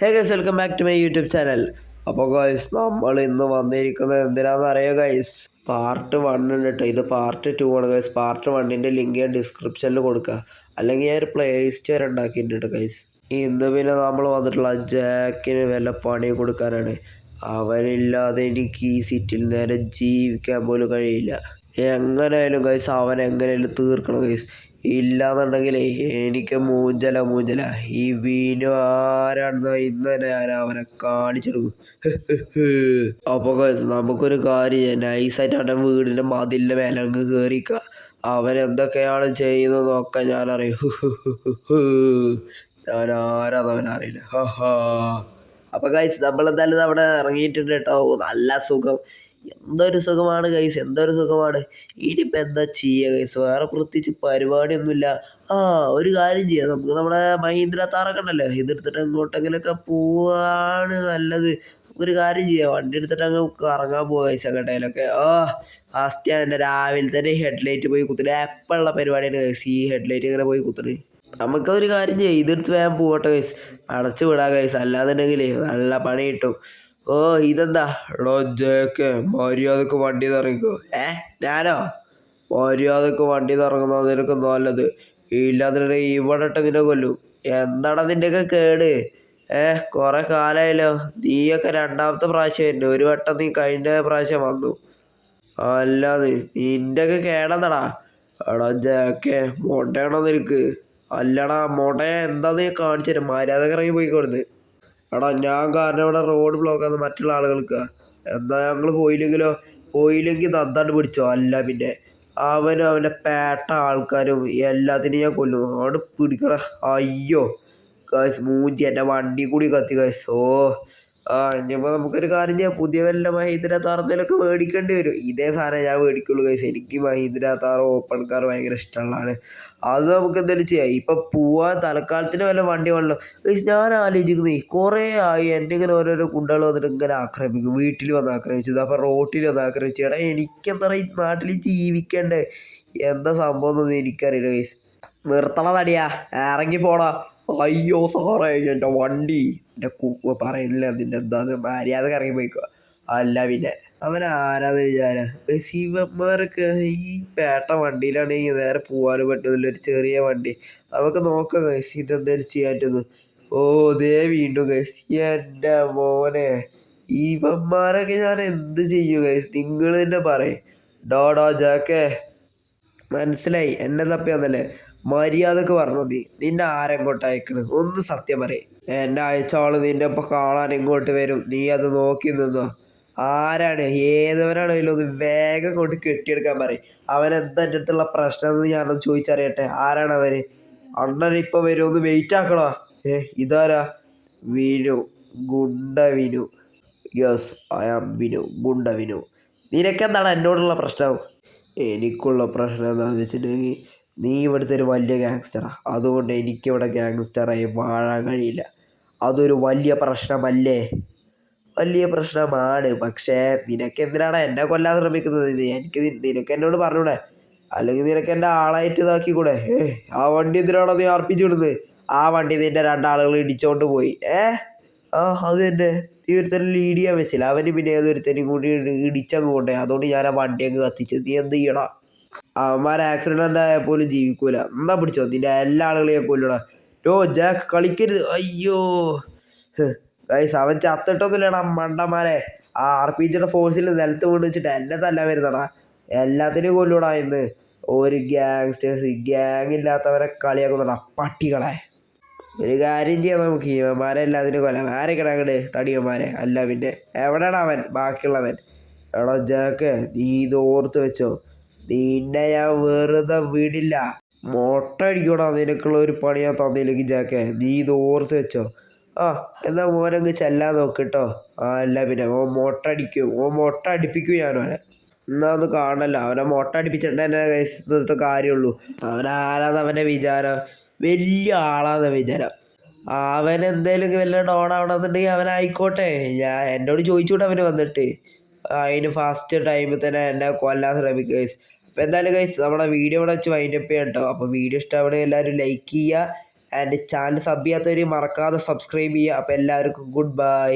Hey guys welcome back to my YouTube channel അപ്പോൾ guys നമ്മൾ ഇന്ന് വന്നിരിക്കുന്നത് എന്തിനാണെന്ന് അറിയോ ഗൈസ് പാർട്ട് വൺ ഉണ്ട് കേട്ടോ ഇത് പാർട്ട് ടു ആണ് ഗൈസ് പാർട്ട് വണ്ണിന്റെ ലിങ്ക് ഞാൻ ഡിസ്ക്രിപ്ഷനിൽ കൊടുക്കുക അല്ലെങ്കിൽ ഞാൻ ഒരു പ്ലേ ലിസ്റ്റ് വരെ ഉണ്ടാക്കിയിട്ടുണ്ട് ഗൈസ് ഇന്ന് പിന്നെ നമ്മൾ വന്നിട്ടുള്ള ജാക്കിന് വല്ല പണി കൊടുക്കാനാണ്. അവനില്ലാതെ എനിക്ക് ഈ സിറ്റിൽ നേരെ ജീവിക്കാൻ പോലും കഴിയില്ല. എങ്ങനെയായാലും ഗൈസ് അവൻ എങ്ങനെയായാലും തീർക്കണം ഗൈസ് ഇല്ലാന്നുണ്ടെങ്കിലേ എനിക്ക് മൂഞ്ചല മൂഞ്ചല. ഈ വീനു ആരാണെന്ന് ഇന്ന് തന്നെ ഞാൻ അവനെ കാണിച്ചെടുക്കും. അപ്പോൾ ഗൈസ് നമുക്കൊരു കാര്യം നൈസായിട്ട് അവന്റെ വീടിന്റെ മതിലിന്റെ മേലെ അങ്ങ് കയറിക്കുക അവൻ എന്തൊക്കെയാണ് ചെയ്യുന്നത് നോക്കാൻ ഞാൻ അറിയും ഞാൻ ആരാന്ന് അവൻ അറിയില്ല. ഹാ ഹാ. അപ്പോൾ നമ്മൾ നമ്മളെന്തായാലും അവിടെ ഇറങ്ങിയിട്ടുണ്ട് കേട്ടോ. നല്ല സുഖം. എന്തൊരു സുഖമാണ് ഗൈസ് എന്തൊരു സുഖമാണ്. ഇനിയിപ്പോൾ എന്താ ചെയ്യുക ഗൈസ് വേറെ പ്രത്യേകിച്ച് പരിപാടിയൊന്നുമില്ല. ആ ഒരു കാര്യം ചെയ്യാം. നമുക്ക് നമ്മുടെ മഹീന്ദ്ര താറൊക്കെ ഉണ്ടല്ലോ ഇതെടുത്തിട്ട് എങ്ങോട്ടെങ്കിലുമൊക്കെ പോവാണ് നല്ലത്. ഒരു കാര്യം ചെയ്യാം. വണ്ടി എടുത്തിട്ട് അങ്ങ് കറങ്ങാൻ പോകാം ഗൈസ് അങ്ങോട്ടേലൊക്കെ. ആ ഫസ്റ്റ് തന്നെ രാവിലെ തന്നെ ഹെഡ്ലൈറ്റ് പോയി കുത്തുന്നത് എപ്പോഴുള്ള പരിപാടിയാണ് ഗൈസ് ഈ ഹെഡ്ലൈറ്റ് ഇങ്ങനെ പോയി കുത്തുന്നത് നമുക്കൊരു കാര്യം ചെയ്യാം. ഇതെടുത്ത് വേഗം പോകട്ടെ ഗൈസ് അടച്ചു വിടാം ഗൈസ് അല്ലാന്നുണ്ടെങ്കിൽ നല്ല പണി കിട്ടും. ഓ ഇതെന്താ? എടോ ജേക്ക് മര്യാദയ്ക്ക് വണ്ടി ഇറങ്ങിക്കോ. ഏ ഞാനോ? മര്യാദയ്ക്ക് വണ്ടി ഇറങ്ങുന്നത് നിനക്ക് നല്ലത്. ഇല്ലാതെ ഇവിടെ ഇട്ട് നിന്നെ കൊല്ലും. എന്താണ് നിന്റെയൊക്കെ കേട്? ഏ കുറെ കാലമായല്ലോ നീയൊക്കെ രണ്ടാമത്തെ പ്രാവശ്യം ഒരു വട്ടം നീ കഴിഞ്ഞ പ്രാവശ്യം വന്നു. അല്ലാതെ നിന്റെയൊക്കെ കേടെന്നടാ എടാ ജാക്കെ മൊട്ടയാണോ നിനക്ക്? അല്ലടാ മൊട്ട എന്താ നീ കാണിച്ചു തരാം മര്യാദയ്ക്ക് ഇറങ്ങി പോയിക്കോടുന്ന് എടാ ഞാൻ കാരണം ഇവിടെ റോഡ് ബ്ലോക്ക് ആകുന്ന മറ്റുള്ള ആളുകൾക്ക്. എന്നാ ഞങ്ങൾ പോയില്ലെങ്കിലോ? പോയില്ലെങ്കിൽ നന്നായിട്ട് പിടിച്ചോ? അല്ല പിന്നെ. അവനും അവന്റെ പേട്ട ആൾക്കാരും എല്ലാത്തിനും ഞാൻ കൊല്ലും. അവിടെ പിടിക്കട. അയ്യോ. കാശ് മൂഞ്ചി എന്റെ വണ്ടി കൂടി കത്തി കാശ് ഓ. ആ ഇനിയിപ്പോൾ നമുക്കൊരു കാര്യം ചെയ്യാം. പുതിയ വല്ല മഹീന്ദ്ര താറത്തിലൊക്കെ മേടിക്കേണ്ടി വരും. ഇതേ സാധനം ഞാൻ മേടിക്കുള്ളൂ കൈസ് എനിക്ക് മഹീന്ദ്ര താർ ഓപ്പൺ കാർ ഭയങ്കര ഇഷ്ടമുള്ളതാണ്. അത് നമുക്ക് എന്തായാലും ചെയ്യാം. ഇപ്പം പോവാൻ തൽക്കാലത്തിന് വല്ല വണ്ടി വേണമല്ലോ ഞാൻ ആലോചിക്കുന്നത് കുറേ ആയി എന്റെ ഇങ്ങനെ ഓരോരോ കുണ്ടകൾ വന്നിട്ട് ഇങ്ങനെ ആക്രമിക്കും. വീട്ടിൽ വന്ന് ആക്രമിച്ചു. അപ്പം റോട്ടിൽ വന്ന് ആക്രമിച്ചു. എടാ എനിക്കെന്താ ഈ നാട്ടിൽ ജീവിക്കണ്ടേ? എന്താ സംഭവം എന്നൊന്നും എനിക്കറിയില്ല ഗൈസ് നിർത്തണ തടിയാ. ഇറങ്ങി പോടാ. അയ്യോ സാറേ എന്റെ വണ്ടി. എന്റെ പറയുന്നില്ല അതിന്റെ എന്താന്ന്. മര്യാദയ്ക്ക് ഇറങ്ങി പോയിക്കോ. അല്ല പിന്നെ. അവൻ ആരാന്ന് വിചാരം. ശിവന്മാരൊക്കെ ഈ പേട്ട വണ്ടിയിലാണ് ഈ നേരെ പോകാനും പറ്റുന്നില്ല. ഒരു ചെറിയ വണ്ടി. നമുക്ക് നോക്കാം ഗൈസ് ഇതെന്തായാലും ചെയ്യാൻ പറ്റുന്നു ഓ ദേ വീണ്ടും ഗൈസ് എന്റെ മോനെ. ഇവന്മാരൊക്കെ ഞാൻ എന്ത് ചെയ്യും ഗൈസ് നിങ്ങൾ തന്നെ പറയും. ഡോഡോ ജാക്കേ. മനസ്സിലായി? എന്നെ തപ്പിയാന്നല്ലേ? മര്യാദയ്ക്ക് പറഞ്ഞു നീ നിന്നെ ആരെങ്ങോട്ട് അയക്കണ്? ഒന്ന് സത്യം പറയും. എന്നെ അയച്ച ആൾ നിന്നെ ഇപ്പം കാണാൻ ഇങ്ങോട്ട് വരും. നീ അത് നോക്കി നിന്നോ. ആരാണ്? ഏതവനാണെങ്കിലും ഒന്ന് വേഗം കൊണ്ട് കെട്ടിയെടുക്കാൻ പറയും. അവൻ എന്താ എന്റെ അടുത്തുള്ള പ്രശ്നം എന്ന് ഞാനൊന്ന് ചോദിച്ചറിയട്ടെ. ആരാണ് അവന്? അണ്ണൻ ഇപ്പോൾ വരും ഒന്ന് വെയിറ്റ് ആക്കണോ? ഏ ഇതാരാ? Vinu. Goonda Vinu. Yes I am Vinu. Goonda Vinu. നിനക്കെന്താണ് എന്നോടുള്ള പ്രശ്നം? എനിക്കുള്ള പ്രശ്നം എന്താണെന്ന് വെച്ചിട്ടുണ്ടെങ്കിൽ നീ ഇവിടുത്തെ ഒരു വലിയ ഗാങ്സ്റ്ററാണ് അതുകൊണ്ട് എനിക്കിവിടെ ഗാങ്സ്റ്ററായി വാഴാൻ കഴിയില്ല. അതൊരു വലിയ പ്രശ്നമല്ലേ? വലിയ പ്രശ്നമാണ്. പക്ഷേ നിനക്ക് എന്തിനാണ് എന്നെ കൊല്ലാൻ ശ്രമിക്കുന്നത്? എനിക്ക് നിനക്ക് എന്നോട് പറഞ്ഞൂടെ? അല്ലെങ്കിൽ നിനക്ക് എന്റെ ആളായിട്ട് ഇതാക്കിക്കൂടെ? ഏ ആ വണ്ടി എന്തിനാണോ നീ അർപ്പിച്ചു കൊടുത്ത് ആ വണ്ടി നിന്റെ രണ്ടാളുകൾ ഇടിച്ചോണ്ട് പോയി. ഏ? ആ അത് തന്നെ. നീ ഒരുത്തൻ ലീഡ് ചെയ്യാൻ വെച്ചില്ല. അവന് പിന്നെ ഏതൊരുത്തനും കൂടി ഇടി- ഇടിച്ചങ്ങ് കൊണ്ടേ. അതുകൊണ്ട് ഞാൻ ആ വണ്ടി അങ്ങ് കത്തിച്ചു നീ എന്ത് ചെയ്യടാ? അവന്മാർ ആക്സിഡന്റ് ആയാൽ പോലും ജീവിക്കൂല. എന്നാ പിടിച്ചോ? നിന്റെ എല്ലാ ആളുകളെയും കൊല്ലടാ. ഓ ജാക്ക് കളിക്കരുത്. അയ്യോ. ഗൈസ് അവൻ ചത്തിട്ടൊന്നുമില്ലടാ മണ്ടന്മാരെ. ആ ആർ പി ജിയുടെ ഫോഴ്സിൽ നിലത്ത് വീണ് വെച്ചിട്ട് എന്നെ തല്ല വരുന്നടാ എല്ലാത്തിനും കൊല്ലൂടാ ഇന്ന്. ഒരു ഗ്യാങ്സ്റ്റേഴ്സ് ഗ്യാങ് ഇല്ലാത്തവരെ കളിയാക്കുന്നുണ്ടാ പട്ടികളെ. ഒരു കാര്യം ചെയ്യാം നമുക്ക് ഇവന്മാരെ എല്ലാത്തിനും കൊല്ലാം. ആരെ അങ്ങോട്ട് തടിയന്മാരെ? അല്ല പിന്നെ എവിടെയാണ് അവൻ? ബാക്കിയുള്ളവൻ. എടാ ജാക്ക് നീ ഇത് ഓർത്ത് വെച്ചോ. നിന്നെ ഞാൻ വെറുതെ വിടില്ല. മൊട്ട അടിക്കൂടാ നിനക്കുള്ള ഒരു പണി ഞാൻ തന്നില്ലെങ്കിൽ ജാക്കെ. നീ ഇത് ഓർത്ത് വെച്ചോ. ആ എന്നാൽ മോനങ്ങ് ചെല്ലാൻ നോക്ക് കേട്ടോ ആ അല്ല പിന്നെ ഓ മോട്ട അടിക്കും. ഓ മോട്ട അടിപ്പിക്കും ഞാൻ അവനെ എന്നാ ഒന്ന് കാണല്ലോ. അവനെ മൊട്ട അടിപ്പിച്ചിട്ട് തന്നെ ഇന്നത്തെ കാര്യമുള്ളൂ. അവനാരാന്ന് അവന്റെ വിചാരം. വലിയ ആളാന്ന് വിചാരം. അവൻ എന്തേലും വല്ല ഡോൺ ആവണമെന്നുണ്ടെങ്കിൽ അവനായിക്കോട്ടെ ഞാൻ എന്നോട് ചോദിച്ചൂടെ അവന് വന്നിട്ട്. അതിന് ഫാസ്റ്റ് ടൈമിൽ തന്നെ എന്നെ കൊല്ലാൻ ശ്രമിക്കുക ഗൈസ് അപ്പോൾ എന്തായാലും ഗൈസ് നമ്മുടെ വീഡിയോ ഇവിടെ വെച്ച് വൈൻഡപ്പ് ചെയ്യാം കേട്ടോ അപ്പോൾ വീഡിയോ ഇഷ്ടമാണെങ്കിൽ എല്ലാവരും ലൈക്ക് ചെയ്യുക. ആൻഡ് ചാനൽ സബ് ചെയ്യാത്തവർ മറക്കാതെ സബ്സ്ക്രൈബ് ചെയ്യുക. അപ്പോൾ എല്ലാവർക്കും ഗുഡ് ബൈ